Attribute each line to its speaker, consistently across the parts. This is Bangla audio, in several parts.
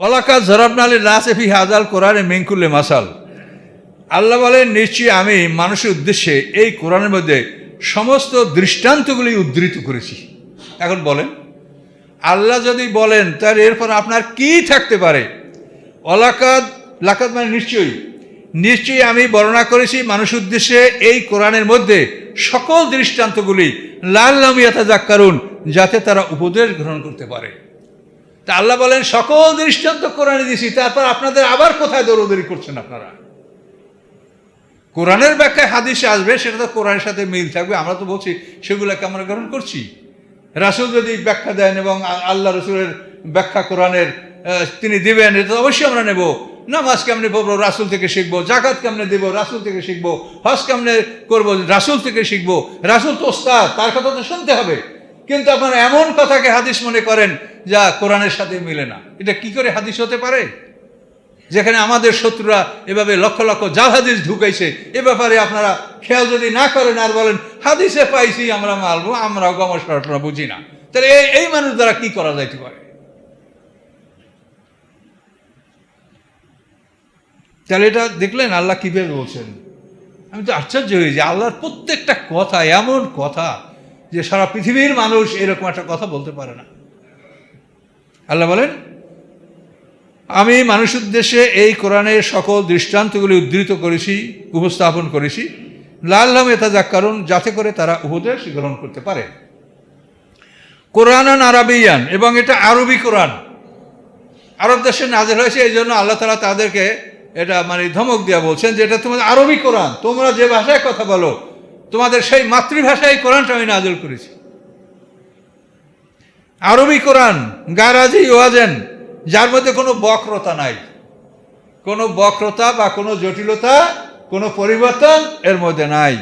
Speaker 1: ওলাকা জরাবনালি নাসেফি হাজাল কোরআনে মেঙ্কুল্লে মাসাল। আল্লাহ বলেন, নিশ্চয়ই আমি মানুষের উদ্দেশ্যে এই কোরআনের মধ্যে সমস্ত দৃষ্টান্তগুলি উদ্ধৃত করেছি। এখন বলেন, আল্লাহ যদি বলেন, তাহলে এরপর আপনার কি থাকতে পারে? অলাকাদ লাকাত মানে নিশ্চয়ই। নিশ্চয়ই আমি বর্ণনা করেছি মানুষ উদ্দেশ্যে এই কোরআনের মধ্যে সকল দৃষ্টান্তগুলি লাল লামিয়াতা যাক কারণ যাতে তারা উপদেশ গ্রহণ করতে পারে। তা আল্লাহ বলেন, সকল দৃষ্টান্ত কোরআনে দিছি তারপর আপনাদের আবার কোথায় দৌড়দৌড়ি করছেন আপনারা? কোরআনের ব্যাখ্যায় হাদিসে আসবে, সেটা তো কোরআনের সাথে মিল থাকবে, আমরা তো বলছি সেগুলোকে আমরা গ্রহণ করছি। রাসুল যদি ব্যাখ্যা দেন এবং আল্লাহ রসুলের ব্যাখ্যা কোরআনের তিনি দিবেন, এটা তো অবশ্যই আমরা নেব। নামাজ কেমনে পড়ব, রাসুল থেকে শিখব জাকাত কেমনে দেবো, রাসুল থেকে শিখব, হজ কেমনে করব, রাসুল থেকে শিখব, রাসুল তো ওস্তাদ, তার কথা তো শুনতে হবে। কিন্তু আপনারা এমন কথাকে হাদিস মনে করেন যা কোরআনের সাথে মিলে না। এটা কি করে হাদিস হতে পারে? যেখানে আমাদের শত্রুরা এভাবে লক্ষ লক্ষ জাল হাদিস ঢুকাইছে, এ ব্যাপারে আপনারা খেয়াল যদি না করেন আর বলেন, হাদিসে পাইছি, আমরা মালবো আমরাও গমসরা বুঝি না। তাহলে এই মানুষ দ্বারা কি করা যাইতে পারে? তাহলে এটা দেখলেন আল্লাহ কীভাবে বলছেন? আমি তো আশ্চর্য হয়ে যে আল্লাহর প্রত্যেকটা কথা এমন কথা। যে সারা পৃথিবীর মানুষ এরকম একটা কথা বলতে পারে না। আল্লাহ বলেন, আমি মানুষ উদ্দেশ্যে এই কোরআনের সকল দৃষ্টান্তগুলি উদ্ধৃত করেছি, উপস্থাপন করেছি। লাল্লাম এটা যাক কারণ যাতে করে তারা উপদেশ গ্রহণ করতে পারে। কোরআন আরবিয়ান, এবং এটা আরবি কোরআন। আরব দেশে নাজের হয়েছে, এই জন্য আল্লাহ তালা তাদেরকে এটা মানে ধমক দিয়া বলছেন যে এটা তোমাদের আরবি কোরআন, তোমরা যে ভাষায় কথা বলো তোমাদের সেই মাতৃভাষায় কোরআনটা আমি নাজল করেছি। আরবি কোরআন, গারাজি, ওয়াজেন, যার মধ্যে কোনো বক্রতা নাই। কোনো বক্রতা বা কোনো জটিলতা, কোনো পরিবর্তন এর মধ্যে নাই।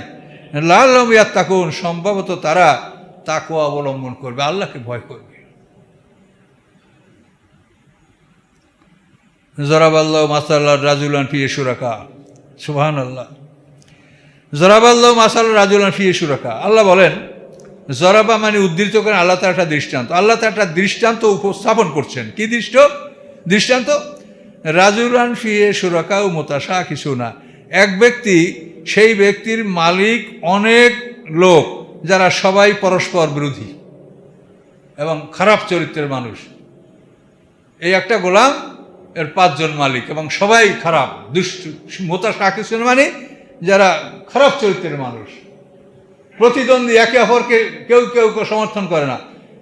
Speaker 1: লাল লমিয়াত তাকুন সম্ভবত তারা তাকে অবলম্বন করবে, আল্লাহকে ভয় করবে। জরাবাল্লাহ, মাসাল্লাহ, রাজুলান, ফিয়ে সুরাকা। সুহান আল্লাহ জরাবাল্লাহ মাসাল রাজুলান ফিয়ে সুরাকা। আল্লাহ বলেন, জরাবা মানে উদ্ধৃত করেন আল্লাহ তার একটা দৃষ্টান্ত। আল্লাহ তার একটা দৃষ্টান্ত উপস্থাপন করছেন। কি দৃষ্ট? দৃষ্টান্ত? রাজুলান ফিয়ে সুরাকা ও মোতাসা কিছু না এক ব্যক্তি, সেই ব্যক্তির মালিক অনেক লোক যারা সবাই পরস্পর বিরোধী এবং খারাপ চরিত্রের মানুষ। এই একটা গোলাম এর পাঁচজন মালিক এবং সবাই খারাপ, দুষ্ট মোতা শাকিসুন মানে যারা খারাপ চরিত্রের মানুষ। প্রতিদ্বন্দ্বী একে অপরকে কেউ কেউ সমর্থন করে না।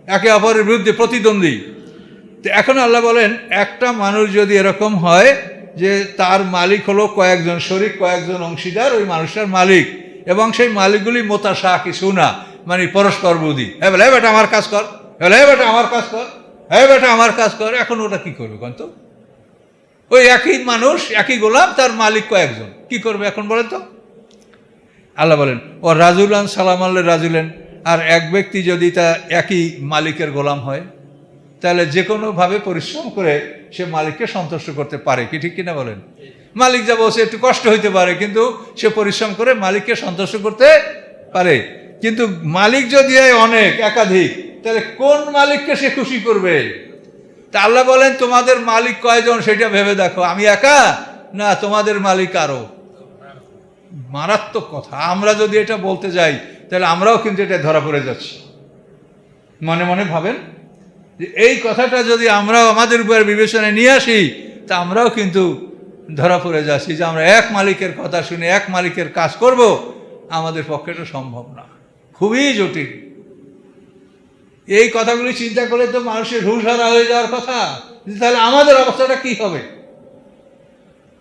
Speaker 1: একে অপরের বিরুদ্ধে প্রতিদ্বন্দ্বী। তো এখন আল্লাহ বলেন, একটা মানুষ যদি এরকম হয় যে তার মালিক হলো কয়েকজন শরিক, কয়েকজন অংশীদার, ওই মানুষটার মালিক। এবং সেই মালিকগুলি মোতা শাহ কিছু না। মানে পরস্পর বুধি হ্যাঁ বলে বেটা, আমার কাজ কর। বলে হ্যাঁ বেটা, আমার কাজ কর। হ্যাঁ বেটা, আমার কাজ কর। এখন ওটা কি করবে কন্ত ওই একই মানুষ, একই গোলাম, তার মালিক কয়েকজন। কি করবে এখন বলেন তো? আল্লাহ বলেন, ও রাজুলান, সালাম আল্লাহ রাজুলেন। আর এক ব্যক্তি যদি তা একই মালিকের গোলাম হয়, তাহলে যে কোনোভাবে পরিশ্রম করে সে মালিককে সন্তুষ্ট করতে পারে, কি ঠিক কিনা বলেন? মালিক যা বলছে, একটু কষ্ট হইতে পারে, কিন্তু সে পরিশ্রম করে মালিককে সন্তুষ্ট করতে পারে। কিন্তু মালিক যদি হয় অনেক, একাধিক, তাহলে কোন মালিককে সে খুশি করবে? তা আল্লাহ বলেন, তোমাদের মালিক কয়জন, সেটা ভেবে দেখো। আমি একা? না, তোমাদের মালিক আরও। মারাত্মক কথা। আমরা যদি এটা বলতে যাই, তাহলে আমরাও কিন্তু এটা ধরা পড়ে যাচ্ছি। মনে মনে ভাবেন? যে এই কথাটা যদি আমরাও আমাদের উপর বিবেচনায় নিয়ে আসি, তা আমরাও কিন্তু ধরা পড়ে যাচ্ছি যে আমরা এক মালিকের কথা শুনে এক মালিকের কাজ করব, আমাদের পক্ষে এটা সম্ভব না। খুবই জটিল। এই কথাগুলি চিন্তা করে তো মানুষের হুশহারা হয়ে যাওয়ার কথা। তাহলে আমাদের অবস্থাটা কি হবে?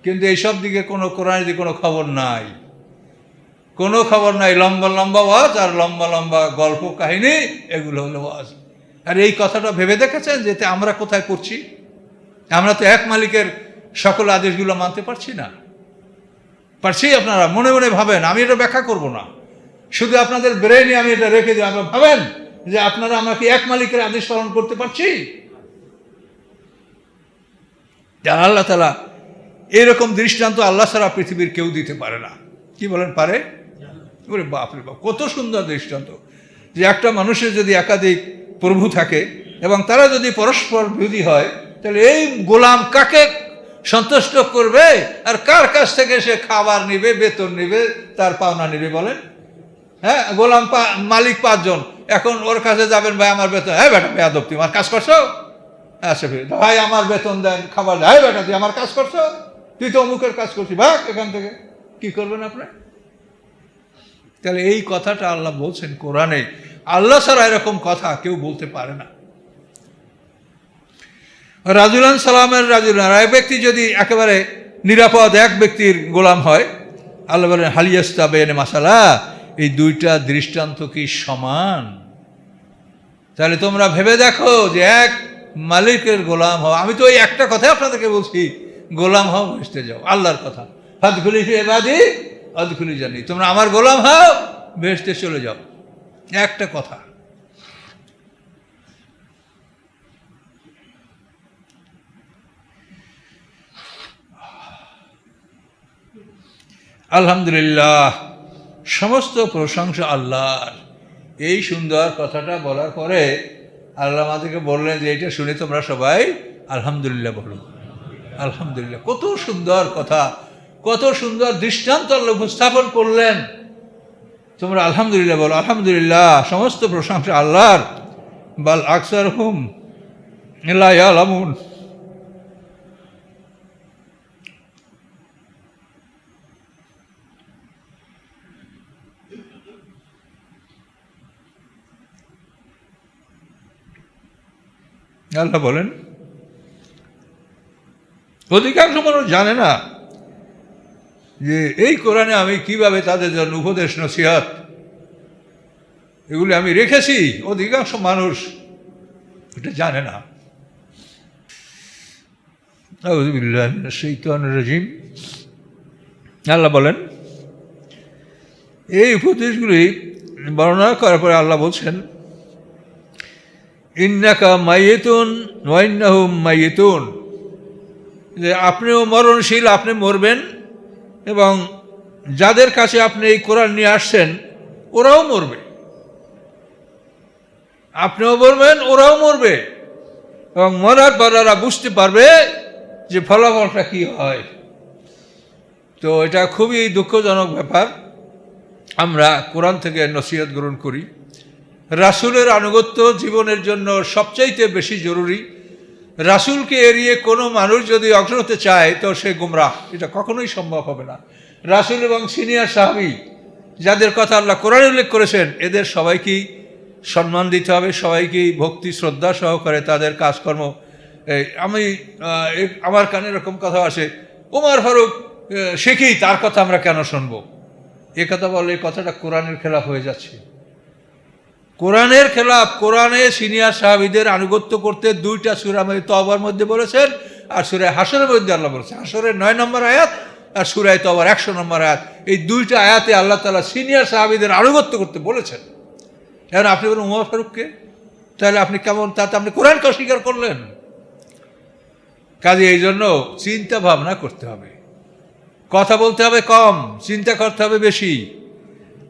Speaker 1: কিন্তু এইসব দিকে কোনো কোরআনের দিকে কোনো খবর নাই। কোনো খবর নাই, লম্বা লম্বা ওয়াজ আর লম্বা লম্বা গল্প কাহিনী, এগুলো হলো ওয়াজ। আর এই কথাটা ভেবে দেখেছেন যে আমরা কোথায় পড়ছি? আমরা তো এক মালিকের সকল আদেশগুলো মানতে পারছি না। পারছি আপনারা, মনে মনে ভাবেন, আমি এটা ব্যাখ্যা করব না। শুধু আপনাদের ব্রেনে আমি এটা রেখে দিই, আপনারা ভাবেন যে আপনারা আমাকে এক মালিকের আদেশ পালন করতে পারছি? আল্লাহ তালা এরকম দৃষ্টান্ত আল্লাহ ছাড়া পৃথিবীর কেউ দিতে পারে না। কি বলেন, পারে? ওরে বাপরে বাপ, কত সুন্দর দৃষ্টান্ত যে একটা মানুষের যদি একাধিক প্রভু থাকে এবং তারা যদি পরস্পর বিরোধী হয়, তাহলে এই গোলাম কাকে সন্তুষ্ট করবে? আর কার কাছ থেকে সে খাবার নিবে, বেতন নিবে, তার পাওনা নিবে বলেন? হ্যাঁ গোলাম পা, মালিক পাঁচজন, এখন ওর কাছে যাবেন, ভাই, আমার বেতন হ্যাঁ বেটা, বেয়াদব, তুমি আমার কাজ করছ? আচ্ছা ফিরে ভাই, আমার বেতন দেন, খাবার দেয় বেটা, তুই আমার কাজ করছ? তুই তো অমুকের কাজ করছিস। ভাগ, এখান থেকে, কি করবেন আপনি? তাহলে এই কথাটা আল্লাহ বলছেন কোরআনে। আল্লাহ ছাড়া এরকম কথা কেউ বলতে পারে না। রাজুলান সালামের রাজুলান এক ব্যক্তি যদি একেবারে নিরাপদ এক ব্যক্তির গোলাম হয়, আল্লাহ বলেন হালিয়াস্তা বেনে মাসালা? এই দুইটা দৃষ্টান্ত কি সমান? তাহলে তোমরা ভেবে দেখো যে এক মালিকের গোলাম হও আমি তো ওই একটা কথাই আপনাদেরকে বলছি, গোলাম হও ভেসতে যাও। আল্লাহর কথা। হাতগুলি এবাদি হাতগুলি জানি। তোমরা আমার গোলাম হও ভেসতে চলে যাও। একটা কথা। আলহামদুলিল্লাহ, সমস্ত প্রশংসা আল্লাহর। এই সুন্দর কথাটা বলার পরে আল্লাহ আমাদেরকে বললেন যে, এটা শুনে তোমরা সবাই আলহামদুলিল্লাহ বলো। আলহামদুলিল্লাহ, কত সুন্দর কথা। কত সুন্দর দৃষ্টান্ত উপস্থাপন করলেন। তোমরা আলহামদুলিল্লাহ বলো, আলহামদুলিল্লাহ, সমস্ত প্রশংসা আল্লাহর। বাল আকসার হুম আলামুন আল্লাহ বলেন, অধিকাংশ মানুষ জানে না যে এই কোরআনে আমি কীভাবে তাদের জন্য উপদেশ, নসিহাত, এগুলি আমি রেখেছি। অধিকাংশ মানুষ এটা জানে না। আল্লাহ বলেন, এই উপদেশগুলি বর্ণনা করার পরে আল্লাহ বলছেন, ইন্নাকা মাইয়েতুন ওয়াইন্নাহুম মাইয়েতুন। যে আপনিও মরণশীল, আপনি মরবেন। এবং যাদের কাছে আপনি এই কোরআন নিয়ে আসছেন, ওরাও মরবে। আপনিও মরবেন, ওরাও মরবে। এবং মরার পর ওরা বুঝতে পারবে যে ফলাফলটা কি হয়। তো এটা খুবই দুঃখজনক ব্যাপার। আমরা কোরআন থেকে নসিহত গ্রহণ করি। রাসুলের আনুগত্য জীবনের জন্য সবচাইতে বেশি জরুরি। রাসুলকে এড়িয়ে কোনো মানুষ যদি অগ্র হতে চায়, তো সে গুমরাহ। এটা কখনোই সম্ভব হবে না। রাসুল এবং সিনিয়র সাহাবি, যাদের কথা আল্লাহ কোরআন উল্লেখ করেছেন, এদের সবাইকেই সম্মান দিতে হবে, সবাইকেই ভক্তি, শ্রদ্ধা সহকারে তাদের কাজকর্ম আমি আমার কানে এরকম কথা আসে ওমার ফারুক শেখেই তার কথা আমরা কেন শুনব? এ কথা বলে কথাটা কোরআনের খেলাফ হয়ে যাচ্ছে। কোরআনের খেলাফ, কোরআনে সিনিয়র সাহাবিদের আনুগত্য করতে দুইটা সুরা তবার মধ্যে বলেছেন আর সুরায় হাসরের মধ্যে আল্লাহ বলেছেন। হাসরের নয় নম্বর আয়াত আর সুরায় তবার একশো নম্বর আয়াত। এই দুইটা আয়াতে আল্লাহ তালা সিনিয়র সাহাবিদের আনুগত্য করতে বলেছেন। এখন আপনি বলেন, উমর ফারুককে? তাহলে আপনি কেমন, তাতে আপনি কোরআনকে অস্বীকার করলেন? কাজে এই জন্য চিন্তা ভাবনা করতে হবে। কথা বলতে হবে কম, চিন্তা করতে হবে বেশি।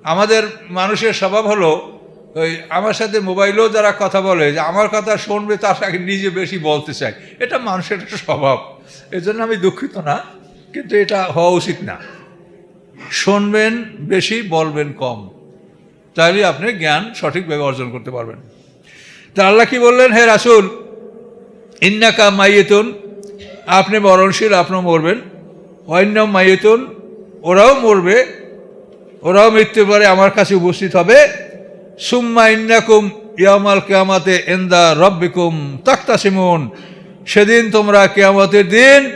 Speaker 1: আমাদের মানুষের স্বভাব হলো ওই আমার সাথে মোবাইলেও যারা কথা বলে, যে আমার কথা শুনবে তার আগে নিজে বেশি বলতে চাই এটা মানুষের একটা স্বভাব। এজন্য আমি দুঃখিত না, কিন্তু এটা হওয়া উচিত না। শুনবেন বেশি, বলবেন কম। তাহলে আপনি জ্ঞান সঠিকভাবে অর্জন করতে পারবেন। তা আল্লাহ কি বললেন? হে রাসুল, ইন্নাকা মাইয়েতুন, আপনি মরণশীল, আপনিও মরবেন। অন্য মাইয়েতুন, ওরাও মরবে, ওরাও মৃত্যুর পরে আমার কাছে উপস্থিত হবে। সুম্মা ইয়ামাল কেয়ামাতে এন্দা রব্বিকুম তাক্তাসিমুন। সেদিন তোমরা কেয়ামতের দিন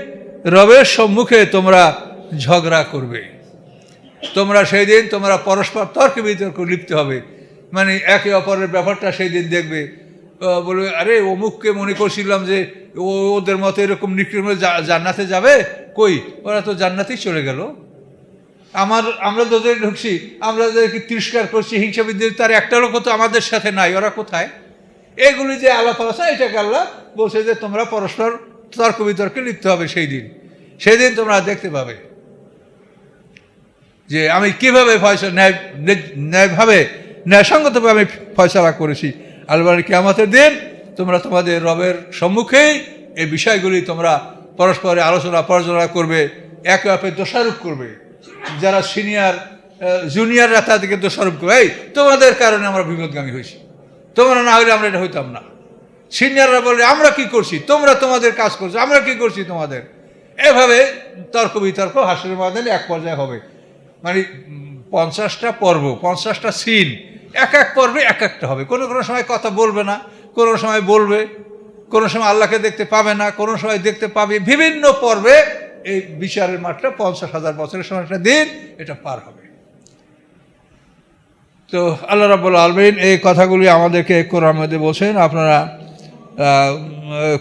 Speaker 1: রবের সম্মুখে তোমরা ঝগড়া করবে। তোমরা সেই দিন তোমরা পরস্পর তর্ক বিতর্ক লিপ্ত হবে। মানে একে অপরের ব্যাপারটা সেই দিন দেখবে। বলবে, আরে, অমুককে মনে করছিলাম যে ওদের মতো এরকম নিক্রমে জান্নাতে যাবে? কই? ওরা তো জান্নাতেই চলে গেল। আমার, আমরা যাদের ঢুকছি, আমরা যাদেরকে তিরস্কার করছি, হিংসা বিদ্যুৎ তার একটা লোক তো আমাদের সাথে নাই, ওরা কোথায়? এগুলি যে আলাপ আলোচনা, এটাকে আল্লাহ বলছে যে তোমরা পরস্পর তর্ক বিতর্কে লিপ্ত হবে সেই দিন। সেই দিন তোমরা দেখতে পাবে যে আমি কীভাবে ফয়সলা, ন্যায় ন্যায়ভাবে, ন্যায়সঙ্গতভাবে আমি ফয়সলা করেছি। আলবানি কেমতের দিন তোমরা তোমাদের রবের সম্মুখেই এই বিষয়গুলি তোমরা পরস্পরে আলোচনা, পর্যালোচনা করবে, একে অপরের দোষারোপ করবে। যারা সিনিয়র জুনিয়ররা তাদেরকে দোষারোপ করবে এই, তোমাদের কারণে আমরা বিপদগামী হয়েছি। তোমরা না হলে আমরা এটা হইতাম না। সিনিয়ররা বলে, আমরা কি করছি? তোমরা তোমাদের কাজ করছ, আমরা কি করছি তোমাদের? এভাবে তর্ক বিতর্ক, হাসির ময়দানে এক পর্যায়ে হবে। মানে পঞ্চাশটা পর্ব, পঞ্চাশটা সিন, এক এক পর্বে এক একটা হবে। কোনো কোনো সময় কথা বলবে না, কোনো সময় বলবে, কোনো সময় আল্লাহকে দেখতে পাবে না, কোনো সময় দেখতে পাবে, বিভিন্ন পর্বে এই বিচারের মাঠটা পঞ্চাশ হাজার বছরের সময় একটা দিন, এটা পার হবে। তো আল্লাহ রাবুল আলমিন এই কথাগুলি আমাদেরকে কোরআন মধ্যে বলছেন, আপনারা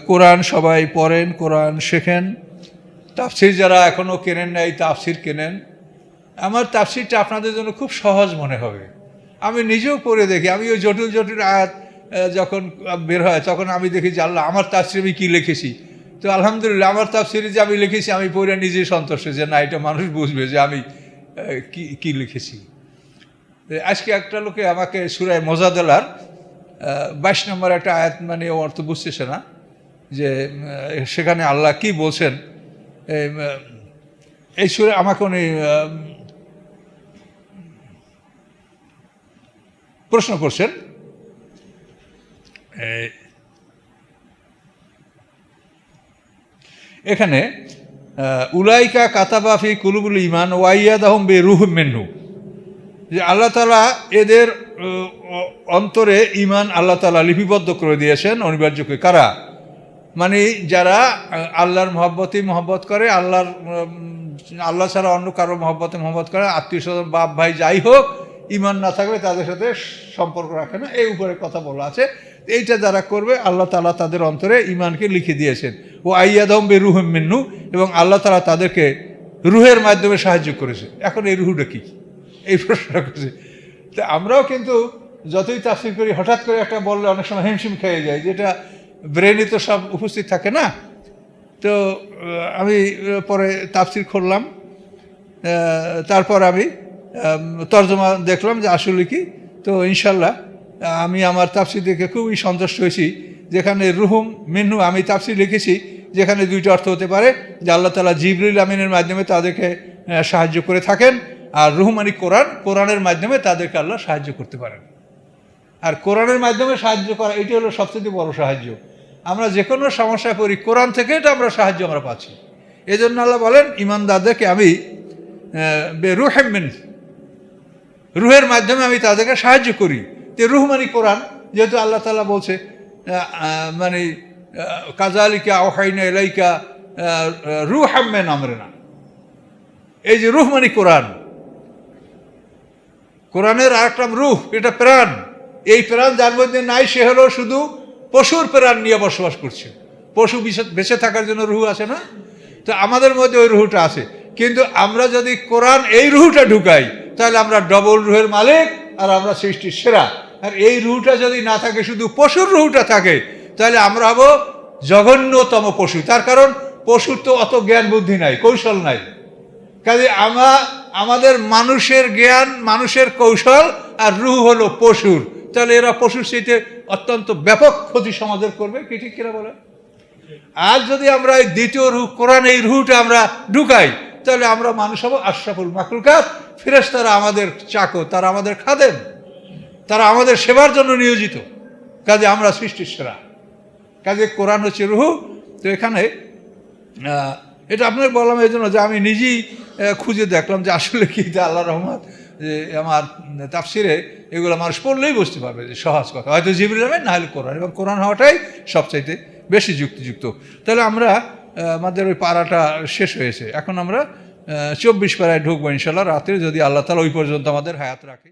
Speaker 1: কোরআন সবাই পড়েন, কোরআন শেখেন। তাফসির যারা এখনও কেনেন নাই, তাফসির কেনেন। আমার তাফসিরটা আপনাদের জন্য খুব সহজ মনে হবে। আমি নিজেও পড়ে দেখি, আমি ওই জটিল জটিল আয়াত যখন বের হয়, তখন আমি দেখি যে আল্লাহ, আমার তাফসির আমি কী লিখেছি? তো আলহামদুলিল্লাহ আমার তাফসিরে যে আমি লিখেছি আমি পড়ে নিজেই সন্তুষ্ট যে না এটা মানুষ বুঝবে যে আমি আহ, কি লিখেছি। আজকে একটা লোকে আমাকে সুরায় মজাদালার বাইশ নম্বর একটা আয়াত মানে অর্থ বুঝতেছে না যে সেখানে আল্লাহ কি বলছেন এই, সুরে আমাকে উনি প্রশ্ন করছেন এখানে উলাইকা কাতাবাফি কুলুবুল ইমান ওয়াইয়াদাহম বে রুহ মেনু যে আল্লাহ তালা এদের অন্তরে ইমান আল্লাহ তালা লিপিবদ্ধ করে দিয়েছেন অনিবার্য করে? কারা মানে যারা আল্লাহর মহব্বতই মহব্বত করে, আল্লাহর আল্লাহ ছাড়া অন্য কারও মহব্বতে মহব্বত করে, আত্মীয় স্বজন, বাপ ভাই যাই হোক ইমান না থাকলে তাদের সাথে সম্পর্ক রাখে না। এই উপরে কথা বলা আছে। এইটা যারা করবে, আল্লাহ তালা তাদের অন্তরে ইমানকে লিখে দিয়েছেন। ও আইয়াদম বে রুহেম মিন্নু এবং আল্লাহ তালা তাদেরকে রুহের মাধ্যমে সাহায্য করেছে। এখন এই রুহুটা কী? এই প্রশ্নটা করছে। তো আমরাও কিন্তু যতই তাফসির করি, হঠাৎ করে একটা বললে অনেক সময় হিমশিম খেয়ে যায়, যেটা ব্রেনে তো সব উপস্থিত থাকে না। তো আমি পরে তাফসির করলাম। তারপর আমি তর্জমা দেখলাম যে আসলে কি? তো ইনশাল্লাহ আমি আমার তাফসির দেখে খুবই সন্তুষ্ট হয়েছি। যেখানে রুহুম মিন্নু আমি তাফসির লিখেছি যেখানে দুইটা অর্থ হতে পারে, যে আল্লাহ তালা জিবরুল আমিনের মাধ্যমে তাদেরকে সাহায্য করে থাকেন, আর রুহুমানি কোরআন, কোরআনের মাধ্যমে তাদেরকে আল্লাহ সাহায্য করতে পারেন। আর কোরআনের মাধ্যমে সাহায্য করা, এটি হলো সবচেয়ে বড় সাহায্য। আমরা যে কোনো সমস্যায় পড়ি, কোরআন থেকে এটা আমরা সাহায্য আমরা পাচ্ছি। এই জন্য আল্লাহ বলেন, ইমানদারদেরকে আমি রুহেমিন রুহের মাধ্যমে আমি তাদেরকে সাহায্য করি। যে রুহ মানে কোরআন, যেহেতু আল্লাহ তালা বলছে মানে কাজালিকা আওহাইনা এলাইকা রুহ হাম্মেন আমরেনা। এই যে রুহ মানে কোরআন। কোরআনের আরেকটা রুহ, এটা প্রাণ। এই প্রাণ যার মধ্যে নাই, সে হলো শুধু পশুর প্রাণ নিয়ে বসবাস করছে। পশু বেঁচে থাকার জন্য রুহু আছে না? তো আমাদের মধ্যে ওই রুহুটা আছে। কিন্তু আমরা যদি কোরআন এই রুহুটা ঢুকাই, তাহলে আমরা ডবল রুহের মালিক আর আমরা সৃষ্টির সেরা। আর এই রুহুটা যদি না থাকে, শুধু পশুর রুহুটা থাকে তাহলে আমরা হব জঘন্যতম পশু। তার কারণ পশুর তো অত জ্ঞান বুদ্ধি নাই, কৌশল নাই। কাজে আমা আমাদের মানুষের জ্ঞান, মানুষের কৌশল আর রুহ হলো পশুর। তাহলে এরা পশুর সাথে অত্যন্ত ব্যাপক ক্ষতি সমাজের করবে, কি ঠিক কিনা বলে আর যদি আমরা এই দ্বিতীয় রুহ, কোরআন এই রুহটা আমরা ঢুকাই, তাহলে আমরা মানুষ হব আশরাফুল মাকলুকাত ফিরেস তারা আমাদের চাকো তারা আমাদের খাদেন তারা আমাদের সেবার জন্য নিয়োজিত। কাজে আমরা সৃষ্টির সেরা। কাজে কোরআন হচ্ছে রুহু। তো এখানে এটা আপনাকে বললাম এই জন্য যে আমি নিজেই খুঁজে দেখলাম যে আসলে কি যে আল্লাহ রহমত, যে আমার তাফসিরে এগুলো মানুষ পড়লেই বুঝতে পারবে যে সহজ কথা। হয়তো জিবরুল আহমেদ না হলে কোরআন। এবং কোরআন হওয়াটাই সবচাইতে বেশি যুক্তিযুক্ত। তাহলে আমরা আমাদের ওই পাড়াটা শেষ হয়েছে। এখন আমরা চব্বিশ পাড়ায় ঢুকবো ইনশাল্লাহ রাত্রে, যদি আল্লাহ তালা ওই পর্যন্ত আমাদের হায়াত রাখে।